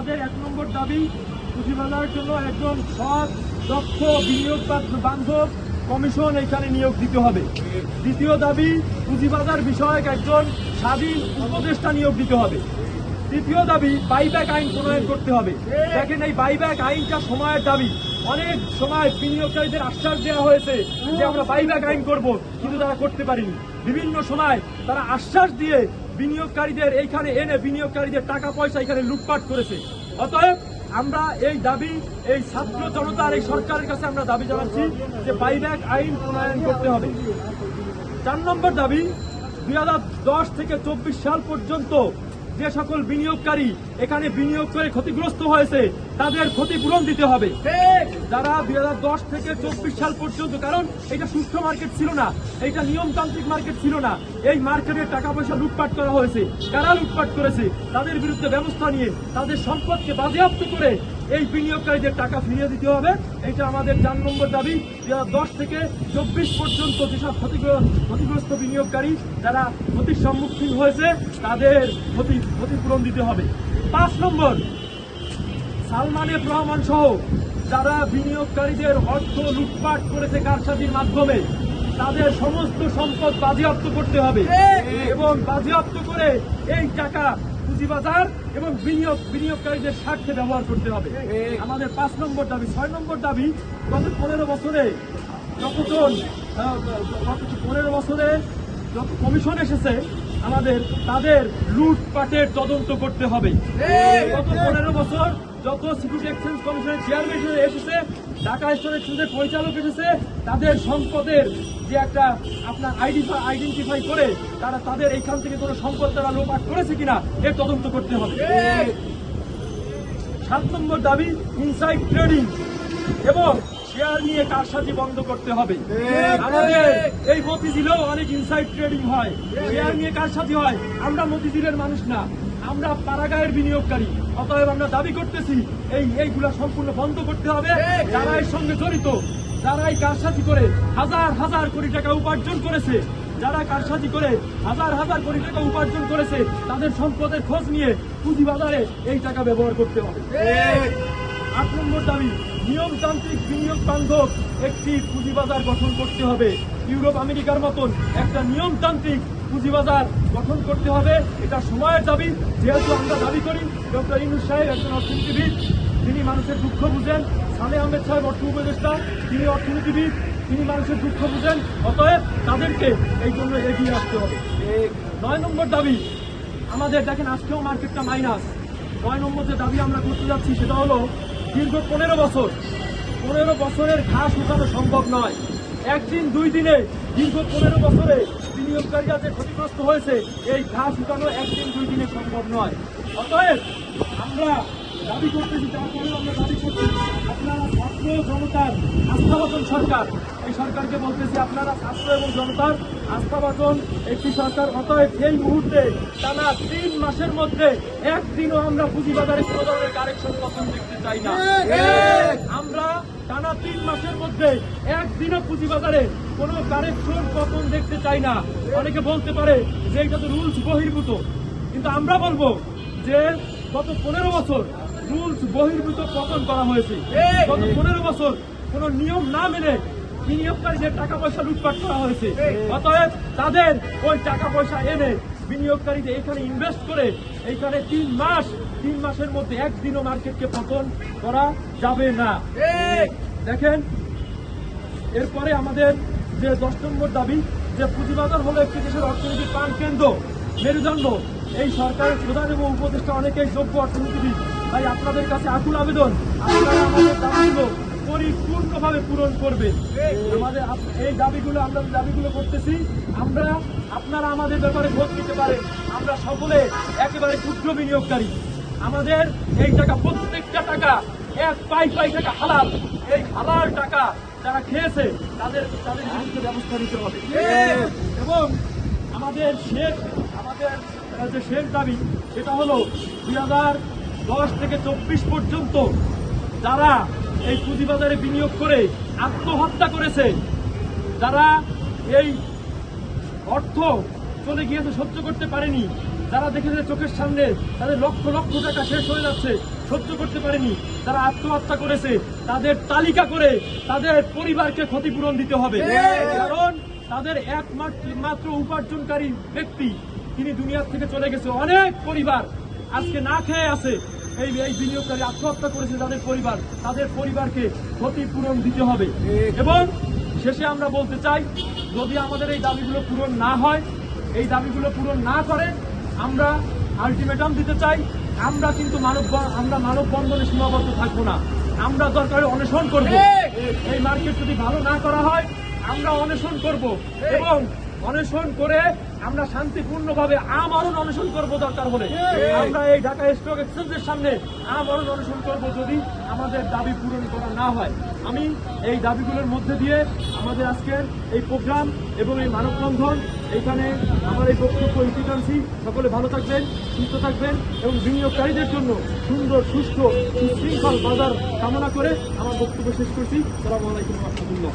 আমাদের এক নম্বর দাবি পুঁজিবাজারের জন্য একজন সৎ, দক্ষ বিনিয়োগ বান্ধব কমিশন এখানে নিয়োগ দিতে হবে। দ্বিতীয় দাবি, পুঁজিবাজার বিষয়ক একজন স্বাধীন উপদেষ্টা নিয়োগ দিতে হবে। তৃতীয় দাবি বাইব্যাক আইন প্রণয়ন করতে হবে। দেখেন এই বাইব্যাক আইনটা সময়ের দাবি। অনেক সময় বিনিয়োগকারীদের আশ্বাস দেওয়া হয়েছে যে আমরা বাইব্যাক আইন করব, কিন্তু তারা করতে পারিনি। বিভিন্ন সময় তারা আশ্বাস দিয়ে বিনিয়োগকারীদের এইখানে এনে বিনিয়োগকারীদের টাকা পয়সা এখানে লুটপাট করেছে। অতএব আমরা এই দাবি, এই ছাত্র জনতার, এই সরকারের কাছে আমরা দাবি জানাচ্ছি যে বাইব্যাক আইন প্রণয়ন করতে হবে। চার নম্বর দাবি, দুই হাজার দশ থেকে চব্বিশ সাল পর্যন্ত যে সকল বিনিয়োগকারী এখানে বিনিয়োগ করে ক্ষতিগ্রস্ত হয়েছে তাদের ক্ষতিপূরণ দিতে হবে। যারা দুই হাজার দশ থেকে চব্বিশ সাল পর্যন্ত কারণ এটা সুস্থ মার্কেট ছিল না এটা নিয়মতান্ত্রিক মার্কেট ছিল না এই মার্কেটে টাকা পয়সা লুটপাট করা হয়েছে। কারা লুটপাট করেছে? তাদের বিরুদ্ধে ব্যবস্থা নিয়ে তাদের সম্পদকে বাজেয়াপ্ত করে এই বিনিয়োগকারীদের টাকা ফিরিয়ে দিতে হবে। এটা আমাদের চার নম্বর দাবি। দশ থেকে চব্বিশ পর্যন্ত যেসব ক্ষতিগ্র- ক্ষতিগ্রস্ত বিনিয়োগকারী যারা ক্ষতির সম্মুখীন হয়েছে তাদের ক্ষতি ক্ষতিপূরণ দিতে হবে। পাঁচ নম্বর সালমান এফ রহমান সহ যারা বিনিয়োগকারীদের অর্থ লুটপাট করেছে কারসাজির মাধ্যমে, তাদের সমস্ত সম্পদ বাজেয়াপ্ত করতে হবে এবং বাজেয়াপ্ত করে এই টাকা পুঁজিবাজার এবং বিনিয়োগ, বিনিয়োগকারীদের স্বার্থে ব্যবহার করতে হবে। আমাদের পাঁচ নম্বর দাবি, ছয় নম্বর দাবি, গত পনেরো বছরে যতজন গত পনেরো বছরে যত কমিশন এসেছে, আমাদের, তাদের লুটপাটের তদন্ত করতে হবে। গত পনেরো বছর যত সিকিউরিটি এক্সচেঞ্জ কমিশনের চেয়ারম্যান এসেছে, ঢাকা স্টোর এক্সচেঞ্জের পরিচালক এসেছে, তাদের সম্পদের যে একটা আপনার আইডেন্টিফাই আইডেন্টিফাই করে তারা তাদের এইখান থেকে কোনো সম্পদ তারা লোপাট করেছে কিনা, এর তদন্ত করতে হবে। সাত নম্বর দাবি ইনসাইড ট্রেডিং এবং শেয়ার নিয়ে কারসাজি বন্ধ করতে হবে। আমাদের এই মতিঝিলেও অনেক ইনসাইড ট্রেডিং হয়। শেয়ার নিয়ে কারসাজি হয়। আমরা মতিঝিলের মানুষ না। আমরা পাড়াগায়ের বিনিয়োগকারী অতএব আমরা দাবি করতেছি এই এইগুলা সম্পূর্ণ বন্ধ করতে হবে। যারা এর সঙ্গে জড়িত যারা এই কারসাজি করে হাজার হাজার কোটি টাকা উপার্জন করেছে যারা কারসাজি করে হাজার হাজার কোটি টাকা উপার্জন করেছে তাদের সম্পদের খোঁজ নিয়ে পুঁজিবাজারে এই টাকা ব্যবহার করতে হবে। আট নম্বর দাবি নিয়মতান্ত্রিক বিনিয়োগ বান্ধব একটি পুঁজিবাজার গঠন করতে হবে। ইউরোপ আমেরিকার মতন একটা নিয়মতান্ত্রিক পুঁজিবাজার গঠন করতে হবে। এটা সময়ের দাবি, যেহেতু আমরা দাবি করি, ডক্টর ইনুস সাহেব একজন অর্থনীতিবিদ, তিনি মানুষের দুঃখ বুঝেন। সালে আহমেদ সাহেব অর্থ উপদেষ্টা, তিনি অর্থনীতিবিদ, তিনি মানুষের দুঃখ বুঝেন। অতএব তাদেরকে এই জন্য এগিয়ে আসতে হবে। নয় নম্বর দাবি, আমাদের দেখেন আজকেও মার্কেটটা মাইনাস। নয় নম্বর যে দাবি আমরা করতে যাচ্ছি, সেটা হলো দীর্ঘ পনেরো বছর। পনেরো বছরের ঘাস উঠানো সম্ভব নয়। একদিন, দুই দিনে দীর্ঘ পনেরো বছরে বিনিয়োগকারীরা যে ক্ষতিগ্রস্ত হয়েছে এই ঘাস উঠানো একদিন দুই দিনে সম্ভব নয়। অতএব আমরা দাবি করতেছি তারপরেও আমরা দাবি করছি আপনারা ছাত্র জনতার আস্থাবাচন সরকার। এই সরকারকে বলতেছি আপনারা ছাত্র এবং জনতার আস্থাবাচন একটি সরকার। অতএব এই মুহূর্তে টানা তিন মাসের মধ্যে একদিনও আমরা পুঁজিবাজারে কোনো ধরনের কারেকশন পতন দেখতে চাই না। আমরা টানা তিন মাসের মধ্যে একদিনও পুঁজিবাজারে কোনো কারেকশন পতন দেখতে চাই না। অনেকে বলতে পারে যে এটা তো রুলস বহির্ভূত। কিন্তু আমরা বলব যে গত পনেরো বছর রুলস বহির্ভূত পতন করা হয়েছে? গত পনেরো বছর কোন নিয়ম না মেনে বিনিয়োগকারীদের টাকা পয়সা লুটপাট করা হয়েছে অতএব তাদের ওই টাকা পয়সা এনে বিনিয়োগকারীদের এখানে ইনভেস্ট করে এইখানে তিন মাস তিন মাসের মধ্যে একদিনও মার্কেটকে পতন করা যাবে না। দেখেন এরপরে আমাদের যে দশ নম্বর দাবি যে পুঁজিবাজার হলো একটি দেশের অর্থনৈতিক প্রাণ কেন্দ্র মেরুদণ্ড এই সরকারের প্রধান এবং উপদেষ্টা অনেকেই যোগ্য অর্থনীতিবিদ। তাই আপনাদের কাছে আকুল আবেদন আপনারা আমাদের দাবিগুলো পরিপূর্ণভাবে পূরণ করবে আমাদের এই দাবিগুলো আমরা দাবিগুলো করতেছি আমরা আপনারা আমাদের ব্যাপারে ভোট দিতে পারেন। আমরা সকলে একেবারে ক্ষুদ্র বিনিয়োগকারী। আমাদের এই টাকা, প্রত্যেকটা টাকা, এক পাই পাই টাকা হালাল। এই হালাল টাকা যারা খেয়েছে, তাদের তাদের বিরুদ্ধে ব্যবস্থা নিতে হবে। এবং আমাদের শেষ আমাদের যে শেষ দাবি, সেটা হলো দুই হাজার দশ থেকে চব্বিশ পর্যন্ত যারা এই পুঁজিবাজারে বিনিয়োগ করে আত্মহত্যা করেছে, যারা এই অর্থ চলে গিয়েছে সহ্য করতে পারেনি যারা দেখেছে চোখের সামনে তাদের লক্ষ লক্ষ টাকা শেষ হয়ে যাচ্ছে সহ্য করতে পারেনি তারা আত্মহত্যা করেছে তাদের তালিকা করে তাদের পরিবারকে ক্ষতিপূরণ দিতে হবে। কারণ তাদের একমাত্র মাত্র উপার্জনকারী ব্যক্তি তিনি দুনিয়ার থেকে চলে গেছে। অনেক পরিবার আজকে না খেয়ে আছে। এই এই বিনিয়োগকারী আত্মহত্যা করেছে তাদের পরিবার। তাদের পরিবারকে ক্ষতিপূরণ দিতে হবে। এবং শেষে আমরা বলতে চাই যদি আমাদের এই দাবিগুলো পূরণ না হয় এই দাবিগুলো পূরণ না করে আমরা আলটিমেটাম দিতে চাই আমরা কিন্তু মানব আমরা মানববন্ধনে সীমাবদ্ধ থাকব না। আমরা দরকারে অনশন করব। এই মার্কেট যদি ভালো না করা হয় আমরা অনশন করব। এবং অনশন করে আমরা শান্তিপূর্ণভাবে আমরণ অনশন করব দরকার হলে। আমরা এই ঢাকা স্টক এক্সচেঞ্জের সামনে আমরণ অনশন করব যদি আমাদের দাবি পূরণ করা না হয়। আমি এই দাবিগুলোর মধ্যে দিয়ে আমাদের আজকের এই প্রোগ্রাম এবং এই মানববন্ধন, এইখানে আমার এই বক্তব্য ইতি টানছি সকলে ভালো থাকবেন, সুস্থ থাকবেন এবং বিনিয়োগকারীদের জন্য সুন্দর সুস্থ সুশৃঙ্খল বাজার কামনা করে আমার বক্তব্য শেষ করছি। সালামু আলাইকুম রহমতুল্লাহ।